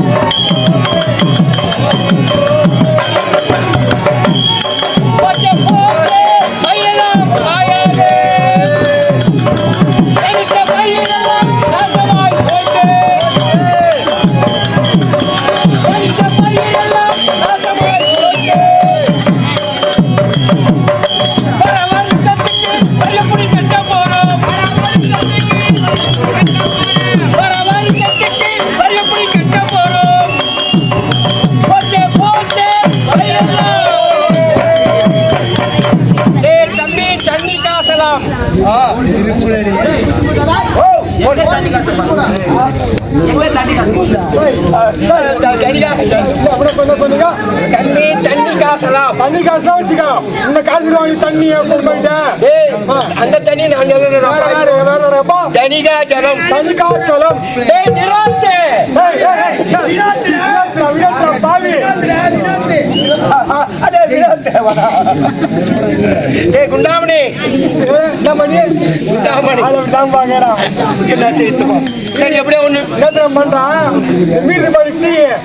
Thank you. தண்ணி தண்ணி காசலாம் தண்ணி காசு தான் வச்சுக்கோ இந்த காசு வாங்கி தண்ணி கொண்டு போயிட்டேன் அந்த தண்ணி நான் வேற வேற தனிகா ஜலம் பாவி அடே நிராத்தே வாடா டேய் குண்டாமணி. என்ன குண்டாமணி. ஆளும் தான் பாக்குறான் என்ன சரி அப்படியே ஒண்ணு. என்ன பண்றான்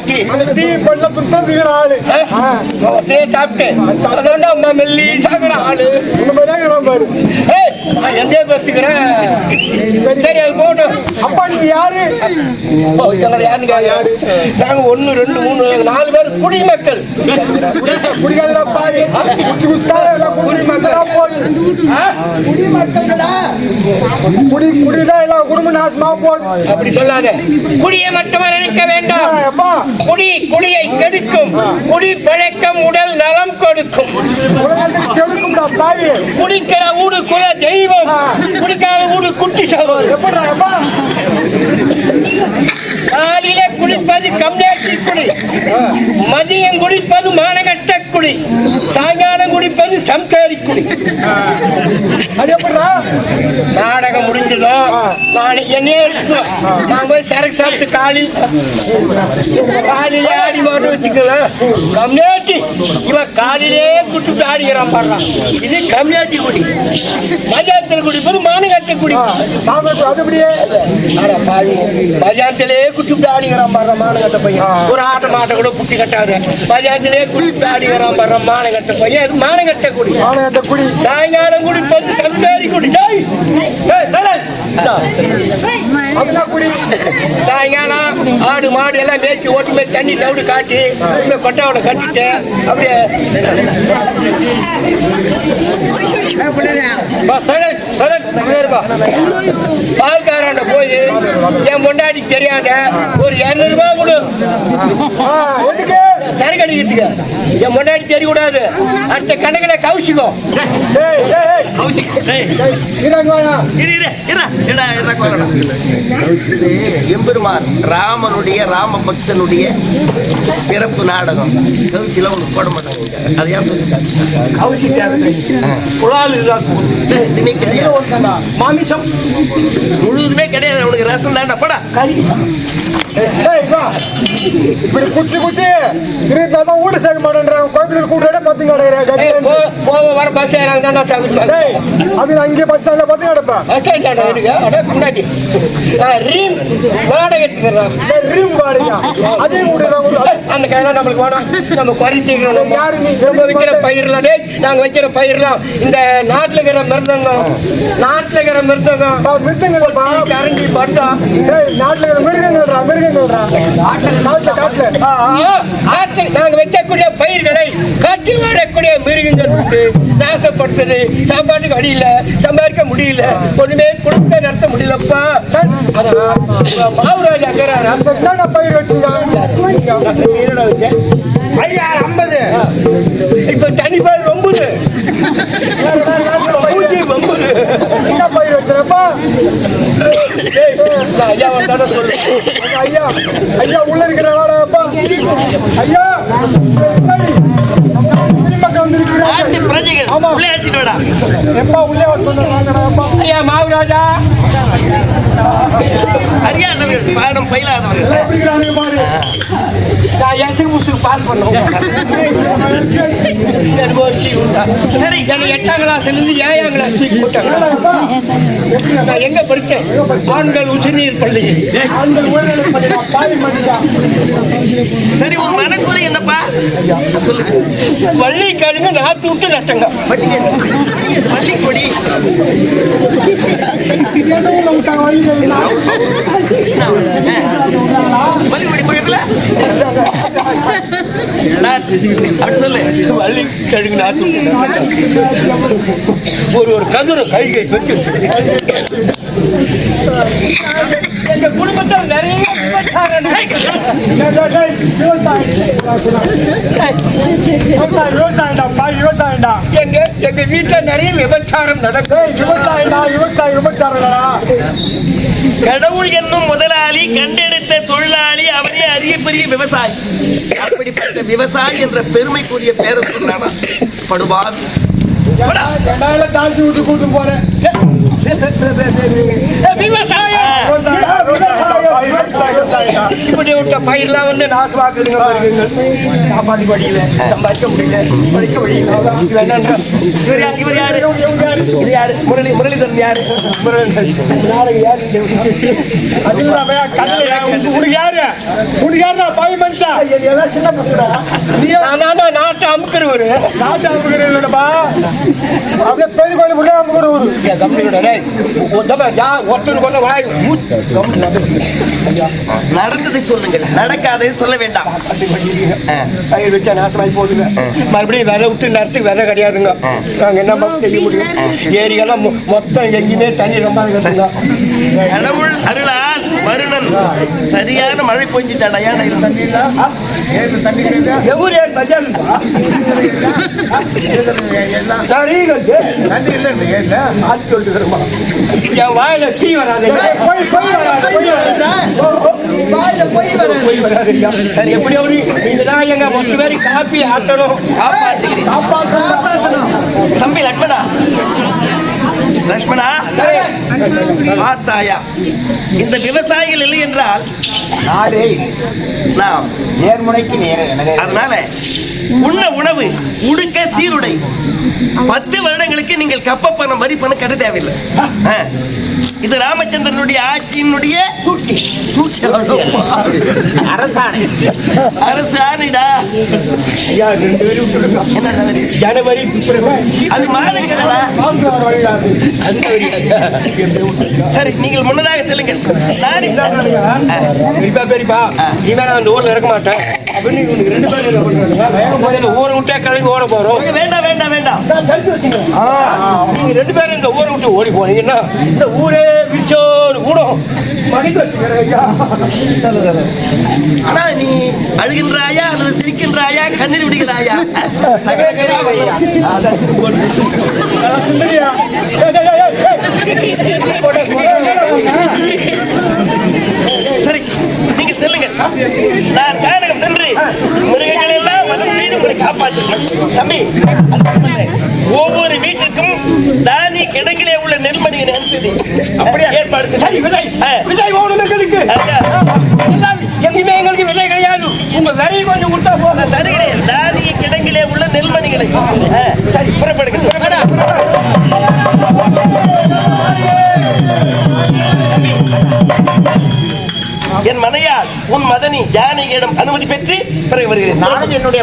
டீ அந்த டீ பண்ண துத்தம் ஆளு அப்படியே சாப்பிட்டேன் மெல்லி சாப்பிட ஆளு. இந்த பாரு சரி. அது போட்டோம் அப்பா நீ யாரு? யாருங்க? யாரு? நாங்க ஒண்ணு ரெண்டு மூணு நாலு பேர் குடிமக்கள் குஸ்தா எல்லாம் குடி குடிதான் எல்லாம் குடும்ப நாசமா போடு அப்படி சொல்லாத. குடியை மட்டுமே நினைக்க வேண்டாம். குடி குடியை கெடுக்கும். குடி பழக்கம் உடல் நலம் கொடுக்கும். குடிக்கிற ஊடு குல தெய்வம். குடிக்காத ஊடு குட்டி அப்பா காலையில குளிப்பது கம்யூனிஸ்ட் குடி. மதியம் குடிப்பது மானகட்ட குடி. சாயங்காலம் குடி குடிப்பது சம்சாரி குடி. அது எப்படா நாடகம் முடிஞ்சதோ? நாளைக்கு என்ன எடுக்கும் நான் போய் சரக்கு சாப்பிட்டு காலி. காலையில ஆடி மாட்டு வச்சுக்கலாம் கம்யூனிட்டி. இவன் காலிலே குட்டுட்டு ஆடிக்கிறான் பாடுறான் இது கம்யூனிட்டி குடி. மதியானத்தில் குடி போது அது குடி அதுபடியே பாவி, குட்டுட்டு ஆடிக்கிறான் பாடுற மானகட்ட பையன். ஒரு ஆட்ட மாட்ட கூட புட்டி கட்டாது. மதியானத்திலே குட்டி ஆடிக்கிறான் பாடுற மானகட்ட பையன் மானகட்ட குடி. அந்த குடி. சாயங்காலம் சம்சாரி குடி. தலை. இந்தா. அப்படின்னா குடி. சாயங்காலம் ஆடு மாடு எல்லாம் மேய்ச்சி ஓட்டு மேய்ச்சி தண்ணி தவிடு காட்டி இந்த கொட்டாவோட கட்டிட்டு அப்படியே. பா, சைலன்ஸ், சைலன்ஸ், அப்படியே இருப்பா. பால்காரன்ட்ட போய் என் பொண்டாட்டி தெரியாத ஒரு இருநூறு ரூபாய் கொடு. சரக்கு அடிக்கிறதுக்கு என் பொண்டாட்டி தெரியக்கூடாது. அடுத்த கணக்கில் கவுசிக்கோ. ஏய் ஏய் ஏய். இறங்க வாயா எம்பெருமான் ராமனுடைய ராம பக்தனுடைய பிறப்பு நாடகம். கௌசில ஒன்று போட மாட்டாங்க. அது இல்லாத இதுமே கிடையாது. மாமிசம். முழுவதுமே கிடையாது. உனக்கு ரசம் தாண்டா போடா. வா. இப்படி குச்சி குச்சி திருப்பி தான் வீடு சேர்க்க மாட்டேன்றான் கோயிலுக்கு கூட்டிட பத்து கடை வர பஸ் அது அங்கே பஸ் ஸ்டாண்ட்ல பத்து கிடப்பேன் பஸ் ஸ்டாண்ட் முன்னாடி. ரீம் வாடகை ரிம் வாடியா அதையும் கூட்டிடுறாங்க அந்த கையெல்லாம் நம்மளுக்கு வேணும். நம்ம குறைச்சிக்கிறோம் யாரு? நம்ம வைக்கிற பயிரெலாம் நாங்க வைக்கிற பயிரெலாம். இந்த நாட்டுல இருக்கிற மிருதங்கம் நாட்டுல இருக்கிற மிருதங்கம் மிருத்தங்கப்பா கரண்டி பட்டம் நாட்டுல இருக்கிற மிருகங்கள்டா மிருகங்கள்டா. காட்டுல காட்டுல ஆற்று நாங்க வைக்கக்கூடிய பயிர்களை காட்டில் வாழக்கூடிய மிருகங்களுக்கு நாசப்படுத்துது. சாப்பாட்டுக்கு வழி இல்ல சம்பாதிக்க முடியல. ஒண்ணுமே குடும்ப நடத்த முடியலப்பா. மாவுராஜா என்னடா பயிர் வச்சுங்க ஐயா ஐம்பது. இப்ப தனி பயிர் ரொம்புது ஊட்டி ரொம்புது என்ன பயிர் வச்சிருப்பா ஏய், நான் ஐயா வந்தானே சொல்லு. ஐயா ஐயா உள்ள வர சொன்னாங்கடாப்பா ஐயா மாவுராஜா. அறியாதவர்கள் பாடம் பயிலாதவர்கள். எஸ்ஐ முஸ்லிம் பாஸ் பண்ணோம் சரி எனக்கு எட்டாம் கிளாஸ்ல இருந்து ஏழாம் கிளாஸ் தூக்கி போட்டாங்க. நான் எங்க படித்தேன்? ஆண்கள் உயர்நிலைப் பள்ளி சரி உன் மனக்குறை என்னப்பா? வள்ளி கிழங்கு நாத்து விட்டு நட்டங்க. எதுவும் விட்டாங்க வழி வள்ளி. ஒரு ஒரு கதிரை கை கை வச்சு எங்க குடும்பத்தில் நிறைய விபச்சாரம். எங்க எங்க வீட்டுல நிறைய நடக்கும் டேய், விவசாயிடா, விவசாயி, விபச்சாரம்டா. கடவுள் என்னும் முதலாளி கண்டெடுத்த தொழிலாளி அவனே அரிய பெரிய விவசாயி. அப்படிப்பட்ட விவசாயி என்ற பெருமைக்குரிய பேரை சொன்னானா படுவார் போடா. ரெண்டாயிரம் தாழ்த்தி விட்டு கூட்டு போறேன். விவசாயம் விவசாயிடா, விவசாயி, விவசாயி, விவசாயிடா. இப்படி விட்ட பயிரெல்லாம் வந்து நாசமாக்குதுங்க பாருங்க. காப்பாத்தி படிக்கல சம்பாதிக்க முடியல படிக்க முடியல இவர் யார்? இவர் யாரு? இது யாரு? முரளி முரளிதரன் யாரு? உனக்கு உனக்கு யாரு? உனக்கு யாருடா பாவி மனுஷன் நான் தாண்டா நாட்டை அமுக்கிறவரு. நாட்டு அமுகிறீங்களப்பா அப்படியே பெரிய கோயில் உள்ள அமுகிறவரு என் கம்பெனியோட ஒருத்தனுக்கு ஒருத்தன் வாய் மூச்சு. நடந்ததை சொல்லுங்கள். நடக்காததை சொல்ல வேண்டாம். பயிர் வச்சா நாசமாகி போகுதுங்க மறுபடியும் விதை விட்டு நேரத்துக்கு விதை கிடையாதுங்க. நாங்க என்ன பண்ண செய்ய முடியும்? ஏரியெல்லாம் மொ- மொத்தம் எங்கேயுமே தண்ணி ரொம்ப கடவுள் அருளால் வருணன். சரியான மழை பொஞ்சிட்டாடா? ஏன்டா இது தண்ணி இல்ல? எவ்வளோ பஜார் என் வாயில தீ வராது போய் போய் வராது, போய் வராது. போய் வராதுங்க. சரி எப்படியாவது நீங்க தான் எங்க மொத்த பேர் காப்பி ஆட்டணும். காப்பாற்றுகிறேன் தம்பி லட்சுமணா லட்சுமணா பார்த்தாயா இந்த விவசாயிகள் இல்லை என்றால் நாடு நாம் நேர்முனைக்கு நேர அதனால உண்ண உணவு உடுக்க சீருடை. பத்து வருடங்களுக்கு நீங்கள் கப்ப பணம் வரி பணம் கட்ட தேவையில்லை. ஆ. இது ராமச்சந்திரனுடைய ஆட்சியினுடைய அரசாணை. அரசு ஆணைடா ஐயா ரெண்டு பேரும் விட்டுடுங்க. என்ன நல்லது? ஜனவரி அது மாதங்களா? சரி நீங்கள் முன்னதாக செல்லுங்கள். பெரியப்பா பெரியப்பா நீ வேணா அந்த ஊர்ல இருக்க மாட்டேன். அப்படின்னு ரெண்டு பேரும் ஊரை விட்டே கிளம்பி ஓட போறோம். வேண்டாம் வேண்டாம் வேண்டாம். நீங்க ரெண்டு பேரும் இந்த ஊரை விட்டு ஓடி போனீங்கன்னா இந்த ஊரே வச்சுக்கிறேன் ஐயா ஆனா நீ அழுகின்றாயா அல்லது சிரிக்கின்றாயா? கண்ணீர் விடுகிறாயா. சரி நீங்கள் செல்லுங்கள் நான் கானகம் சென்று மிருகங்களை எல்லாம் வதம் செய்து உங்களை காப்பாற்றுகிறேன். தம்பி ஒவ்வொரு வீட்டிற்கும் தானி கிடங்கிலே அனுப்பி அப்படியே? ஏற்பாடு செய். சரி விதை. விதை ஓடணும் எங்களுக்கு எங்கேயுமே எங்களுக்கு விதை கிடையாது. உங்க விதை கொஞ்சம் கொடுத்தா போதும். தருகிறேன் தானிய கிடங்கிலே உள்ள நெல்மணிகளை ஆ, சரி புறப்படுங்க. புறப்படா என் மனையால் உன் மதனி ஜானகியிடம் அனுமதி பெற்று பிறகு வருகிறேன். நானும் என்னுடைய